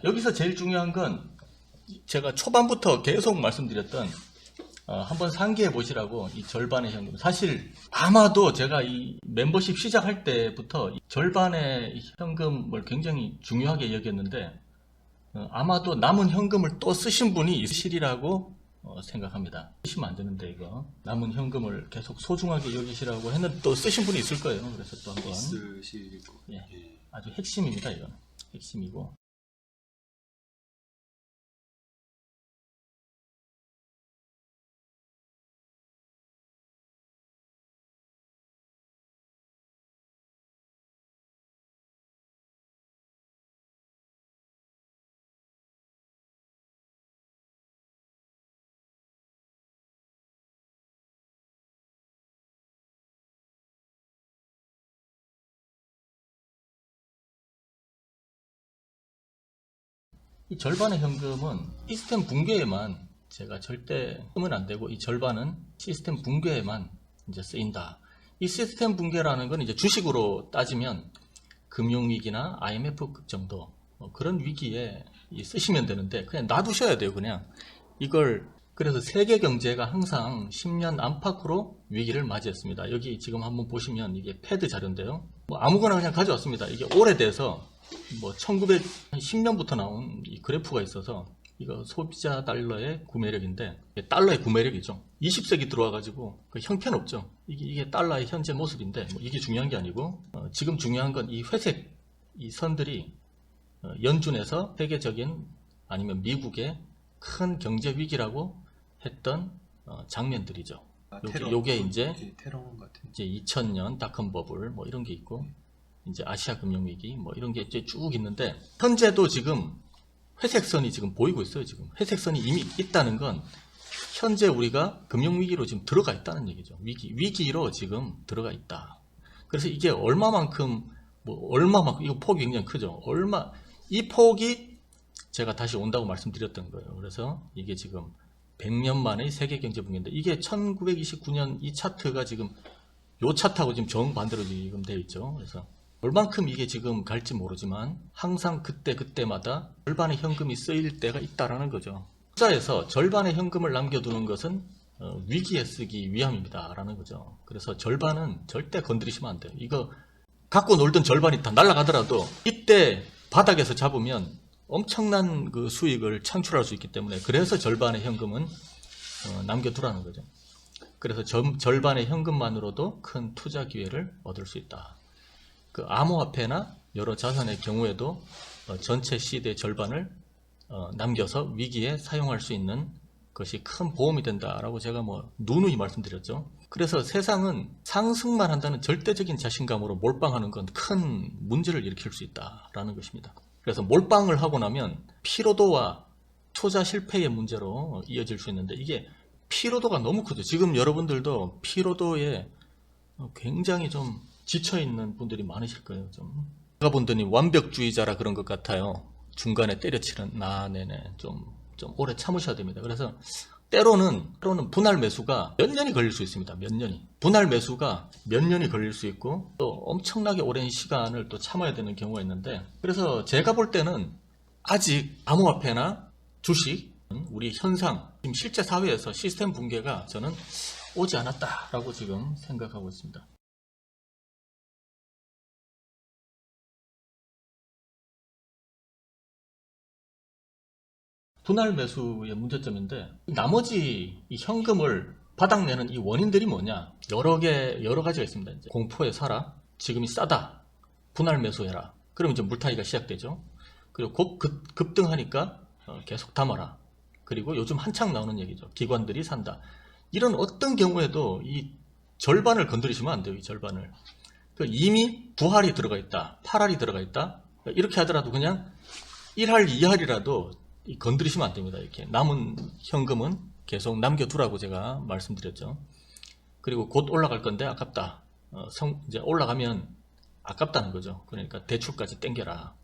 자, 여기서 제일 중요한 건 제가 초반부터 계속 말씀드렸던 어, 한번 상기해 보시라고 이 절반의 현금. 사실 아마도 제가 이 멤버십 시작할 때부터 이 절반의 현금을 굉장히 중요하게 여겼는데 어, 아마도 남은 현금을 또 쓰신 분이 있으시리라고 어, 생각합니다. 쓰시면 안 되는데 이거 남은 현금을 계속 소중하게 여기시라고 했는데 또 쓰신 분이 있을 거예요. 그래서 또 한번 있으시고 예. 예. 아주 핵심입니다. 이건 핵심이고 이 절반의 현금은 시스템 붕괴에만 제가 절대 쓰면 안 되고 이 절반은 시스템 붕괴에만 이제 쓰인다. 이 시스템 붕괴라는 건 이제 주식으로 따지면 금융위기나 IMF 정도 뭐 그런 위기에 이 쓰시면 되는데 그냥 놔두셔야 돼요 그냥 이걸 그래서 세계 경제가 항상 10년 안팎으로 위기를 맞이했습니다. 여기 지금 한번 보시면 이게 패드 자료인데요. 뭐 아무거나 그냥 가져왔습니다. 이게 오래돼서 뭐 1910년부터 나온 이 그래프가 있어서 이거 소비자 달러의 구매력인데 이게 달러의 구매력이죠. 20세기 들어와가지고 그 형편 없죠. 이게, 이게 달러의 현재 모습인데 뭐 이게 중요한 게 아니고 어, 지금 중요한 건 이 회색 이 선들이 어, 연준에서 세계적인 아니면 미국의 큰 경제 위기라고 했던 어, 장면들이죠. 아, 요게- 테러. 요게 이제 예, 테러 같은 이제 2000년 닷컴 버블 뭐 이런 게 있고 이제 아시아 금융 위기 뭐 이런 게 이제 쭉 있는데 현재도 지금 회색 선이 지금 보이고 있어요 지금. 회색 선이 이미 있다는 건 현재 우리가 금융 위기로 지금 들어가 있다는 얘기죠. 위기 위기로 지금 들어가 있다. 그래서 이게 얼마만큼 뭐 얼마만큼 이거 폭이 굉장히 크죠. 얼마 이 폭이 제가 다시 온다고 말씀드렸던 거예요. 그래서 이게 지금 100년 만의 세계 경제 붕괴인데 이게 1929년 이 차트가 지금 요 차트하고 지금 정반대로 지금 되어 있죠. 그래서 얼만큼 이게 지금 갈지 모르지만 항상 그때 그때마다 절반의 현금이 쓰일 때가 있다라는 거죠. 투자에서 절반의 현금을 남겨두는 것은 어, 위기에 쓰기 위함입니다 라는 거죠. 그래서 절반은 절대 건드리시면 안 돼요. 이거 갖고 놀던 절반이 다 날아가더라도 이때 바닥에서 잡으면 엄청난 그 수익을 창출할 수 있기 때문에 그래서 절반의 현금은 어, 남겨두라는 거죠. 그래서 점- 절반의 현금만으로도 큰 투자 기회를 얻을 수 있다. 그 암호화폐나 여러 자산의 경우에도 어, 전체 시대의 절반을 어, 남겨서 위기에 사용할 수 있는 것이 큰 보험이 된다라고 제가 뭐 누누이 말씀드렸죠. 그래서 세상은 상승만 한다는 절대적인 자신감으로 몰빵하는 건 큰 문제를 일으킬 수 있다라는 것입니다. 그래서 몰빵을 하고 나면 피로도와 투자 실패의 문제로 이어질 수 있는데 이게 피로도가 너무 크죠. 지금 여러분들도 피로도에 굉장히 좀 지쳐 있는 분들이 많으실 거예요. 좀 제가 본더니 완벽주의자라 그런 것 같아요. 중간에 때려치는 나 네네 좀 좀 오래 참으셔야 됩니다. 그래서 때로는 때로는 분할 매수가 몇 년이 걸릴 수 있습니다. 몇 년이 분할 매수가 몇 년이 걸릴 수 있고 또 엄청나게 오랜 시간을 또 참아야 되는 경우가 있는데 그래서 제가 볼 때는 아직 암호화폐나 주식 우리 현상 지금 실제 사회에서 시스템 붕괴가 저는 오지 않았다라고 지금 생각하고 있습니다. 분할 매수의 문제점인데 나머지 이 현금을 바닥내는 이 원인들이 뭐냐 여러 개 여러 가지가 있습니다. 이제 공포에 살아 지금이 싸다 분할 매수해라 그러면 이제 물타기가 시작되죠. 그리고 곧 급, 급등하니까 어, 계속 담아라. 그리고 요즘 한창 나오는 얘기죠. 기관들이 산다. 이런 어떤 경우에도 이 절반을 건드리시면 안 돼요. 이 절반을. 그 이미 9할이 들어가 있다. 8할이 들어가 있다. 이렇게 하더라도 그냥 1할, 2할이라도 건드리시면 안 됩니다. 이렇게 남은 현금은 계속 남겨두라고 제가 말씀드렸죠. 그리고 곧 올라갈 건데 아깝다. 어, 성- 이제 올라가면 아깝다는 거죠. 그러니까 대출까지 땡겨라.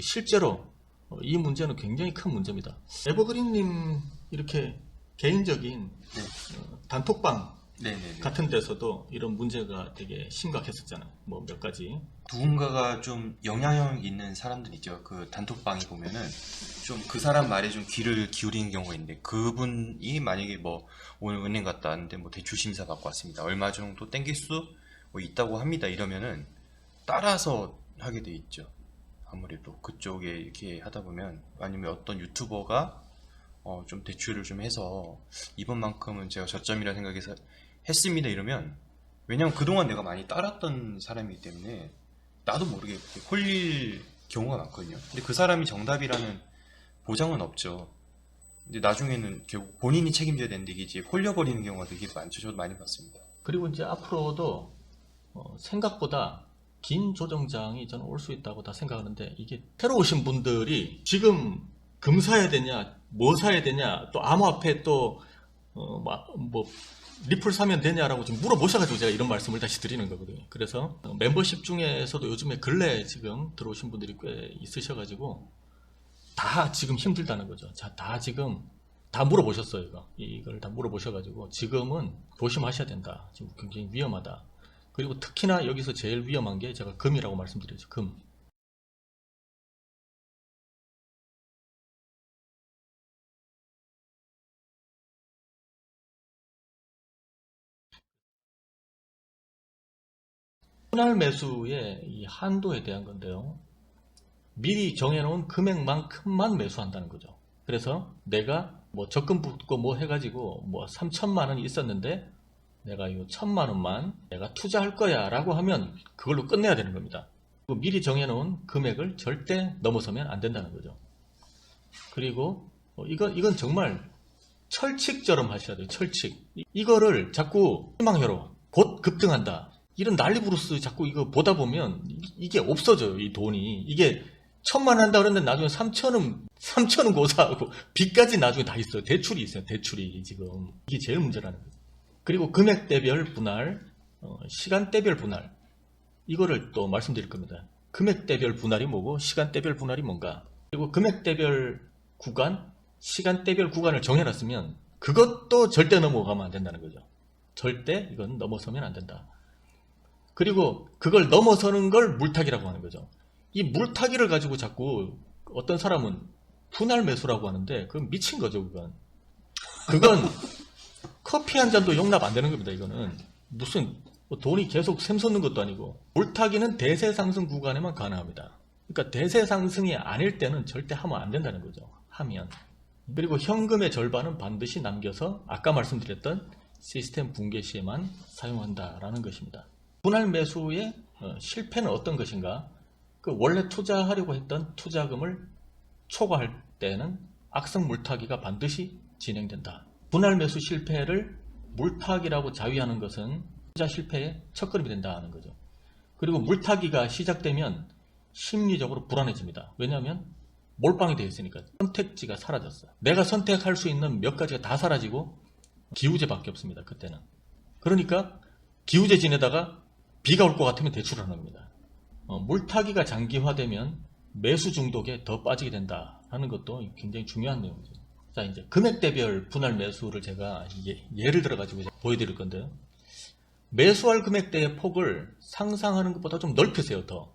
실제로 어, 이 문제는 굉장히 큰 문제입니다. 에버그린님 이렇게 개인적인 네. 어, 단톡방 네네네. 같은 데서도 이런 문제가 되게 심각했었잖아요. 뭐 몇 가지. 누군가가 좀 영향력 있는 사람들 있죠. 그 단톡방에 보면은 좀 그 사람 말에 좀 귀를 기울이는 경우가 있는데 그분이 만약에 뭐 오늘 은행 갔다 왔는데 뭐 대출 심사 받고 왔습니다. 얼마 정도 땡길 수 뭐 있다고 합니다. 이러면은 따라서 하게 돼 있죠. 아무래도 그쪽에 이렇게 하다 보면 아니면 어떤 유튜버가 어, 좀 대출을 좀 해서 이번만큼은 제가 저점이라 생각해서 했습니다 이러면 왜냐면 그동안 내가 많이 따랐던 사람이기 때문에 나도 모르게 홀릴 경우가 많거든요. 근데 그 사람이 정답이라는 보장은 없죠. 근데 나중에는 결국 본인이 책임져야 되는데 이게 이제 홀려버리는 경우가 되게 많죠. 저도 많이 봤습니다. 그리고 이제 앞으로도 어, 생각보다 긴 조정장이 저는 올 수 있다고 다 생각하는데 이게 새로 오신 분들이 지금 금 사야 되냐, 뭐 사야 되냐, 또 암호화폐 또 어, 마- 뭐 리플 사면 되냐라고 좀 물어보셔가지고 제가 이런 말씀을 다시 드리는 거거든요. 그래서 어, 멤버십 중에서도 요즘에 근래 지금 들어오신 분들이 꽤 있으셔가지고 다 지금 힘들다는 거죠. 자, 다 지금 다 물어보셨어요, 이거. 이걸 다 물어보셔가지고 지금은 조심하셔야 된다. 지금 굉장히 위험하다. 그리고 특히나 여기서 제일 위험한 게 제가 금이라고 말씀드렸죠. 금. 분할 매수의 이 한도에 대한 건데요. 미리 정해놓은 금액만큼만 매수한다는 거죠. 그래서 내가 뭐 적금 붙고 뭐 해가지고 뭐 3천만 원이 있었는데 내가 이 천만 원만 내가 투자할 거야 라고 하면 그걸로 끝내야 되는 겁니다. 미리 정해놓은 금액을 절대 넘어서면 안 된다는 거죠. 그리고 어, 이건, 이건 정말 철칙처럼 하셔야 돼요. 철칙. 이- 이거를 자꾸 희망회로 곧 급등한다. 이런 난리부르스 자꾸 이거 보다 보면 이- 이게 없어져요. 이 돈이. 이게 천만 한다 그러는데 나중에 삼천은 삼천은 고사하고 빚까지 나중에 다 있어요. 대출이 있어요. 대출이 지금 이게 제일 문제라는 거예요. 그리고 금액대별 분할, 어, 시간대별 분할 이거를 또 말씀드릴 겁니다. 금액대별 분할이 뭐고 시간대별 분할이 뭔가 그리고 금액대별 구간, 시간대별 구간을 정해놨으면 그것도 절대 넘어가면 안 된다는 거죠. 절대 이건 넘어서면 안 된다. 그리고 그걸 넘어서는 걸 물타기라고 하는 거죠. 이 물타기를 가지고 자꾸 어떤 사람은 분할 매수라고 하는데 그건 미친 거죠, 그건. 그건 커피 한 잔도 용납 안 되는 겁니다, 이거는. 무슨 뭐 돈이 계속 샘솟는 것도 아니고 물타기는 대세 상승 구간에만 가능합니다. 그러니까 대세 상승이 아닐 때는 절대 하면 안 된다는 거죠. 하면. 그리고 현금의 절반은 반드시 남겨서 아까 말씀드렸던 시스템 붕괴 시에만 사용한다라는 것입니다. 분할 매수의 어, 실패는 어떤 것인가? 그 원래 투자하려고 했던 투자금을 초과할 때는 악성 물타기가 반드시 진행된다. 분할 매수 실패를 물타기라고 자위하는 것은 투자 실패의 첫 걸음이 된다는 거죠. 그리고 물타기가 시작되면 심리적으로 불안해집니다. 왜냐하면 몰빵이 되어 있으니까 선택지가 사라졌어요. 내가 선택할 수 있는 몇 가지가 다 사라지고 기우제밖에 없습니다. 그때는. 그러니까 기우제 지내다가 비가 올 것 같으면 대출을 하는 겁니다. 어, 물타기가 장기화되면 매수 중독에 더 빠지게 된다는 것도 굉장히 중요한 내용이죠. 자, 이제 금액대별 분할 매수를 제가 예, 를 들어 가지고 보여드릴 건데요. 매수할 금액대의 폭을 상상하는 것보다 좀 넓히세요, 더.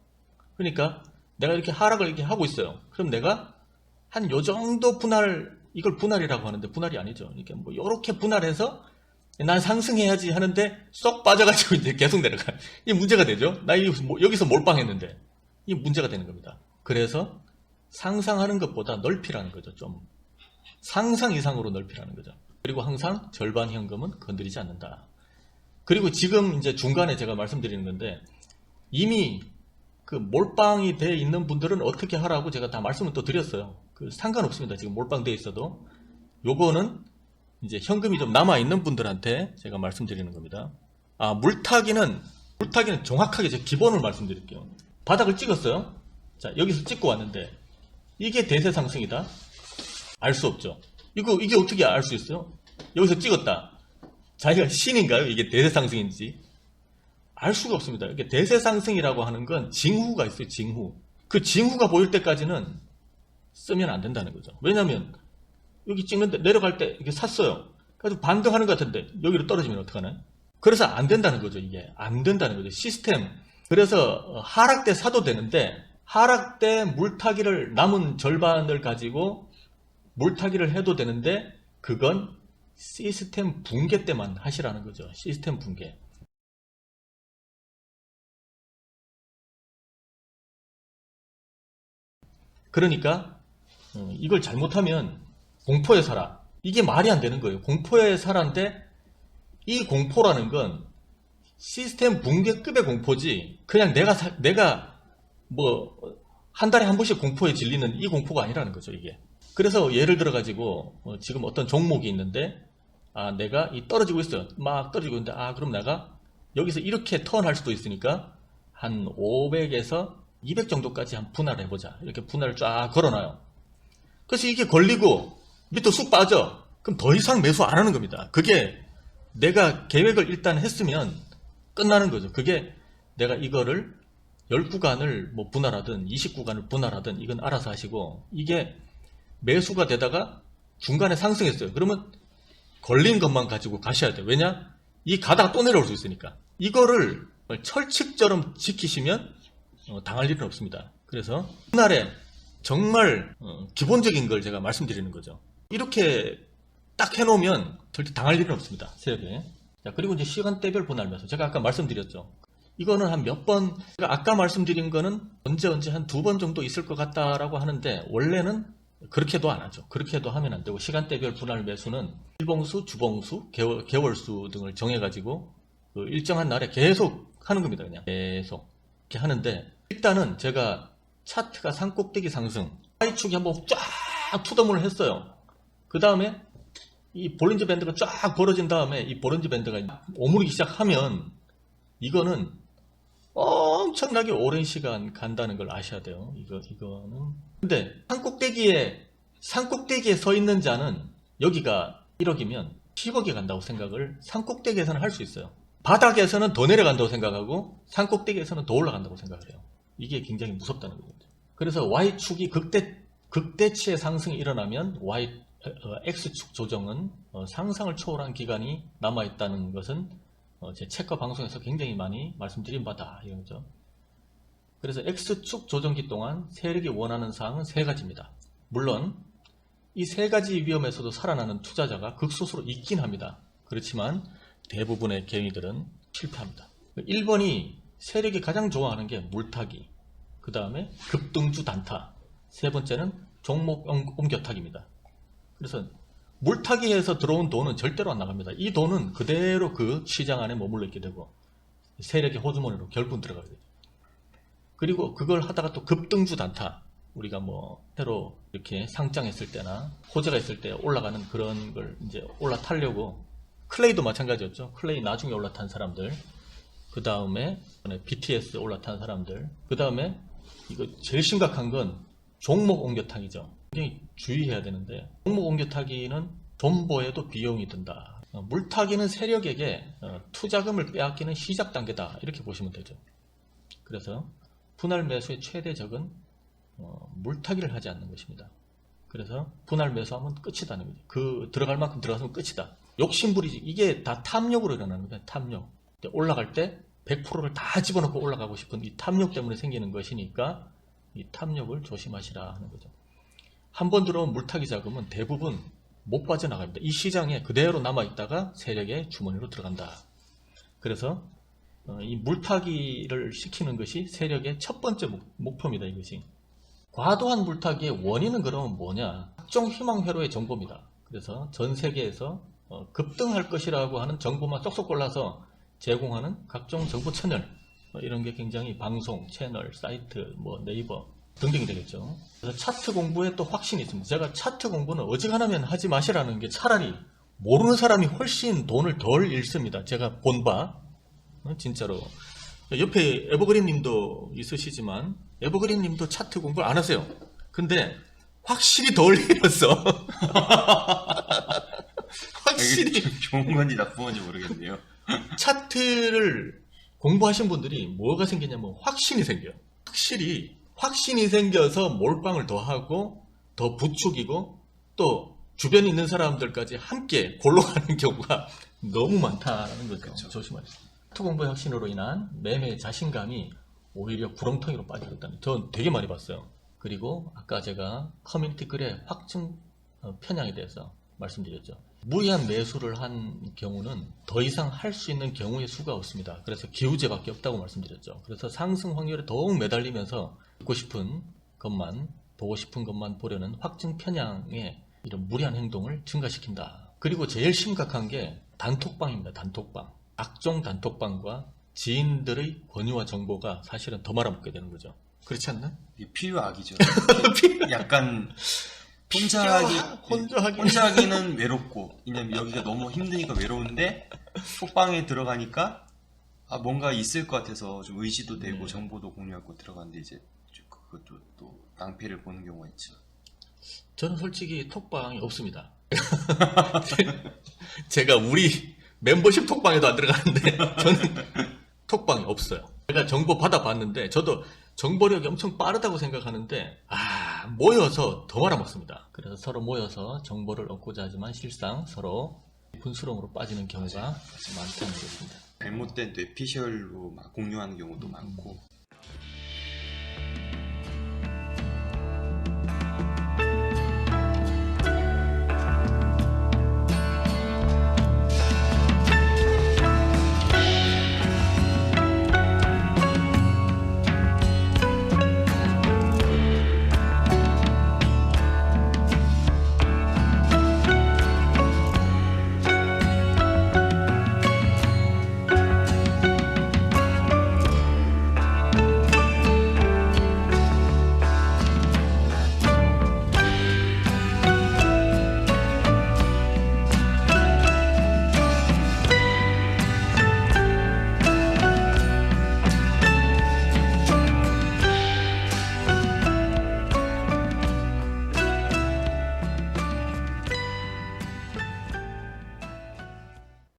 그러니까 내가 이렇게 하락을 이렇게 하고 있어요. 그럼 내가 한 요 정도 분할, 이걸 분할이라고 하는데 분할이 아니죠. 이렇게 뭐 요렇게 분할해서 난 상승해야지 하는데 쏙 빠져가지고 이제 계속 내려가. 이 문제가 되죠. 나 여기서, 뭐- 여기서 몰빵했는데 이 문제가 되는 겁니다. 그래서 상상하는 것보다 넓히라는 거죠. 좀 상상 이상으로 넓히라는 거죠. 그리고 항상 절반 현금은 건드리지 않는다. 그리고 지금 이제 중간에 제가 말씀드리는 건데 이미 그 몰빵이 돼 있는 분들은 어떻게 하라고 제가 다 말씀을 또 드렸어요. 그 상관없습니다. 지금 몰빵돼 있어도 요거는 이제 현금이 좀 남아 있는 분들한테 제가 말씀드리는 겁니다. 아 물타기는 물타기는 정확하게 제 기본을 말씀드릴게요. 바닥을 찍었어요. 자 여기서 찍고 왔는데 이게 대세 상승이다. 알 수 없죠. 이거 이게 어떻게 알 수 있어요? 여기서 찍었다. 자기가 신인가요? 이게 대세 상승인지 알 수가 없습니다. 이게 대세 상승이라고 하는 건 징후가 있어요. 징후. 그 징후가 보일 때까지는 쓰면 안 된다는 거죠. 왜냐하면 여기 찍는데 내려갈 때 이렇게 샀어요. 그래서 반등하는 것 같은데 여기로 떨어지면 어떡하나요? 그래서 안 된다는 거죠, 이게. 안 된다는 거죠. 시스템. 그래서 어, 하락 때 사도 되는데, 하락 때 물타기를 남은 절반을 가지고 물타기를 해도 되는데, 그건 시스템 붕괴 때만 하시라는 거죠. 시스템 붕괴. 그러니까 어, 이걸 잘못하면 공포에 살아. 이게 말이 안 되는 거예요. 공포에 살아인데 이 공포라는 건 시스템 붕괴급의 공포지. 그냥 내가 사- 내가 뭐 한 달에 한 번씩 공포에 질리는 이 공포가 아니라는 거죠. 이게. 그래서 예를 들어 가지고 어, 지금 어떤 종목이 있는데 아 내가 이 떨어지고 있어요. 막 떨어지고 있는데 아 그럼 내가 여기서 이렇게 턴할 수도 있으니까 한 500에서 200 정도까지 한 분할을 해보자. 이렇게 분할을 쫙 걸어놔요. 그래서 이게 걸리고 밑으로 쑥 빠져. 그럼 더 이상 매수 안 하는 겁니다. 그게 내가 계획을 일단 했으면 끝나는 거죠. 그게 내가 이거를 10구간을 뭐 분할하든 20구간을 분할하든 이건 알아서 하시고 이게 매수가 되다가 중간에 상승했어요. 그러면 걸린 것만 가지고 가셔야 돼요. 왜냐? 이 가다가 또 내려올 수 있으니까. 이거를 철칙처럼 지키시면 어, 당할 일은 없습니다. 그래서 그날에 정말 어, 기본적인 걸 제가 말씀드리는 거죠. 이렇게 딱 해놓으면 절대 당할 일은 없습니다. 세력에. 자, 그리고 이제 시간대별 분할 매수. 제가 아까 말씀드렸죠. 이거는 한 몇 번, 제가 아까 말씀드린 거는 언제 언제 한 두 번 정도 있을 것 같다라고 하는데, 원래는 그렇게도 안 하죠. 그렇게도 하면 안 되고, 시간대별 분할 매수는 일봉수, 주봉수, 개월, 개월수 등을 정해가지고, 그 일정한 날에 계속 하는 겁니다. 그냥. 계속. 이렇게 하는데, 일단은 제가 차트가 산꼭대기 상승, 하이축이 한번 쫙 투덤을 했어요. 그 다음에 이 볼린저 밴드가 쫙 벌어진 다음에 이 볼린저 밴드가 오므리기 시작하면 이거는 엄청나게 오랜 시간 간다는 걸 아셔야 돼요. 이거 이거는 근데 산 꼭대기에 산 꼭대기에 서 있는 자는 여기가 1억이면 10억이 간다고 생각을 산 꼭대기에서는 할 수 있어요. 바닥에서는 더 내려간다고 생각하고 산 꼭대기에서는 더 올라간다고 생각을 해요. 이게 굉장히 무섭다는 거죠. 그래서 Y축이 극대 극대치의 상승이 일어나면 Y 어, X축 조정은 어, 상상을 초월한 기간이 남아 있다는 것은 어, 제 책과 방송에서 굉장히 많이 말씀드린 바다 이거죠. 그래서 X축 조정기 동안 세력이 원하는 사항은 세 가지입니다. 물론 이 세 가지 위험에서도 살아나는 투자자가 극소수로 있긴 합니다. 그렇지만 대부분의 개미들은 실패합니다. 1번이 세력이 가장 좋아하는 게 물타기, 그 다음에 급등주 단타, 세 번째는 종목 옮- 옮겨타기입니다. 그래서 물타기에서 들어온 돈은 절대로 안 나갑니다. 이 돈은 그대로 그 시장 안에 머물러 있게 되고 세력의 호주머니로 결국 들어가게 되죠. 그리고 그걸 하다가 또 급등주 단타 우리가 뭐 새로 이렇게 상장했을 때나 호재가 있을 때 올라가는 그런 걸 이제 올라타려고 클레이도 마찬가지였죠. 클레이 나중에 올라탄 사람들 그 다음에 BTS 올라탄 사람들 그 다음에 이거 제일 심각한 건 종목 옮겨타기죠. 굉장히 주의해야 되는데 종목 옮겨 타기는 존버에도 비용이 든다. 어, 물타기는 세력에게 어, 투자금을 빼앗기는 시작 단계다. 이렇게 보시면 되죠. 그래서 분할 매수의 최대 적은 어, 물타기를 하지 않는 것입니다. 그래서 분할 매수하면 끝이다는 거죠. 그 들어갈 만큼 들어가면 끝이다. 욕심부리지. 이게 다 탐욕으로 일어나는 거예요. 탐욕. 올라갈 때 100%를 다 집어넣고 올라가고 싶은 이 탐욕 때문에 생기는 것이니까 이 탐욕을 조심하시라 하는 거죠. 한 번 들어온 물타기 자금은 대부분 못 빠져나갑니다. 이 시장에 그대로 남아있다가 세력의 주머니로 들어간다. 그래서 어, 이 물타기를 시키는 것이 세력의 첫 번째 목, 목표입니다. 이것이. 과도한 물타기의 원인은 그러면 뭐냐? 각종 희망회로의 정보입니다. 그래서 전 세계에서 어, 급등할 것이라고 하는 정보만 쏙쏙 골라서 제공하는 각종 정보 채널 어, 이런 게 굉장히 방송, 채널, 사이트, 뭐 네이버 등등이 되겠죠. 그래서 차트 공부에 또 확신이 있습니다. 제가 차트 공부는 어지간하면 하지 마시라는 게 차라리 모르는 사람이 훨씬 돈을 덜 잃습니다. 제가 본 바. 어, 진짜로. 옆에 에버그린 님도 있으시지만 에버그린 님도 차트 공부를 안 하세요. 근데 확실히 덜 잃었어. 확실히 좋은 건지 나쁜 건지 모르겠네요. 차트를 공부하신 분들이 뭐가 생기냐면 확신이 생겨요. 확실히 확신이 생겨서 몰빵을 더 하고 더 부추기고 또 주변에 있는 사람들까지 함께 골로 가는 경우가 너무 많다는 거죠. 그쵸. 조심하세요. 투공부 혁신으로 인한 매매 자신감이 오히려 구렁텅이로 빠져있다는 전 되게 많이 봤어요. 그리고 아까 제가 커뮤니티 글의 확증 어, 편향에 대해서 말씀드렸죠. 무리한 매수를 한 경우는 더 이상 할 수 있는 경우의 수가 없습니다. 그래서 기우제밖에 없다고 말씀드렸죠. 그래서 상승 확률에 더욱 매달리면서 듣고 싶은 것만 보고 싶은 것만 보려는 확증 편향의 이런 무리한 행동을 증가시킨다. 그리고 제일 심각한 게 단톡방입니다. 단톡방. 각종 단톡방과 지인들의 권유와 정보가 사실은 더 말아먹게 되는 거죠. 그렇지 않나? 이게 필요악이죠. 약간 혼자 하기 혼자 하기. 혼자 하기는 외롭고 왜냐면 여기가 너무 힘드니까 외로운데 톡방에 들어가니까 아 뭔가 있을 것 같아서 좀 의지도 되고 음. 정보도 공유하고 들어갔는데 이제 좀 그것도 또 낭패를 보는 경우가 있죠. 저는 솔직히 톡방이 없습니다. 제가 우리 멤버십 톡방에도 안 들어가는데 저는 톡방이 없어요. 제가 정보 받아봤는데 저도 정보력이 엄청 빠르다고 생각하는데 아 모여서 더 말아먹습니다. 그래서 서로 모여서 정보를 얻고자 하지만 실상 서로 분수렁으로 빠지는 경우가 많다는 것입니다. 잘못된 뇌피셜로 막 공유하는 경우도 많고